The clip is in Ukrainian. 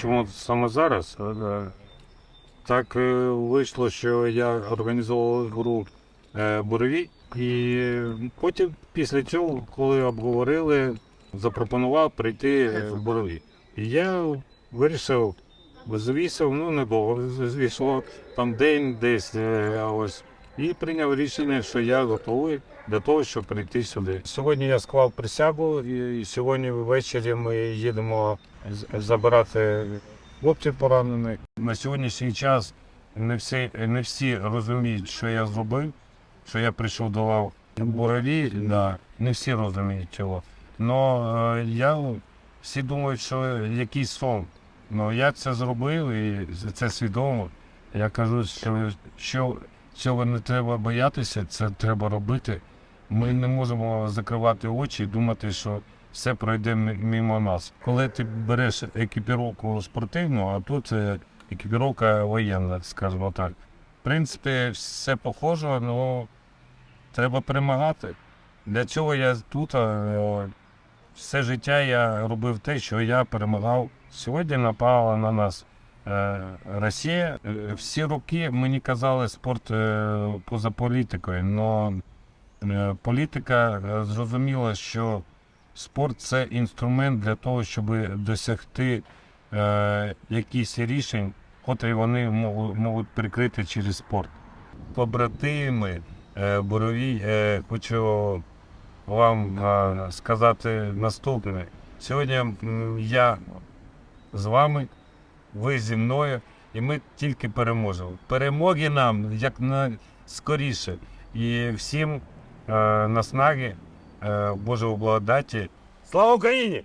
чому саме зараз? Е, Так е, вийшло, що я організовував гру е, Борові, і потім після цього, коли обговорили, запропонував прийти в Борові. І я вирішив, завісив, ну недовго звісно, там день десь ось. І прийняв рішення, що я готовий для того, щоб прийти сюди. Сьогодні я склав присягу, і сьогодні ввечері ми їдемо забирати хлопців поранених. На сьогоднішній час не всі, не всі розуміють, що я зробив, що я прийшов до лав Борові, да, не всі розуміють цього. Но е, я всі думають, що якийсь сон. Ну я це зробив і це свідомо. Я кажу, що, що цього не треба боятися, це треба робити. Ми не можемо закривати очі і думати, що все пройде мимо нас. Коли ти береш екіпіровку спортивну, а тут е, екіпіровка воєнна, скажімо так. В принципі, все похоже, але треба перемагати. Для цього я тут. Все життя я робив те, що я перемагав. Сьогодні напала на нас Росія. Е, Всі роки мені казали спорт е, поза політикою, але політика е, зрозуміла, що спорт це інструмент для того, щоб досягти е, якісь рішень, котрі вони можуть, прикрити через спорт. Побратими е, Боровій, е, хочу вам е, сказати наступне. Сьогодні я з вами, ви зі мною, і ми тільки переможемо. Перемоги нам як скоріше. І всім е, наснаги, е, Божого благодаті. Слава Україні!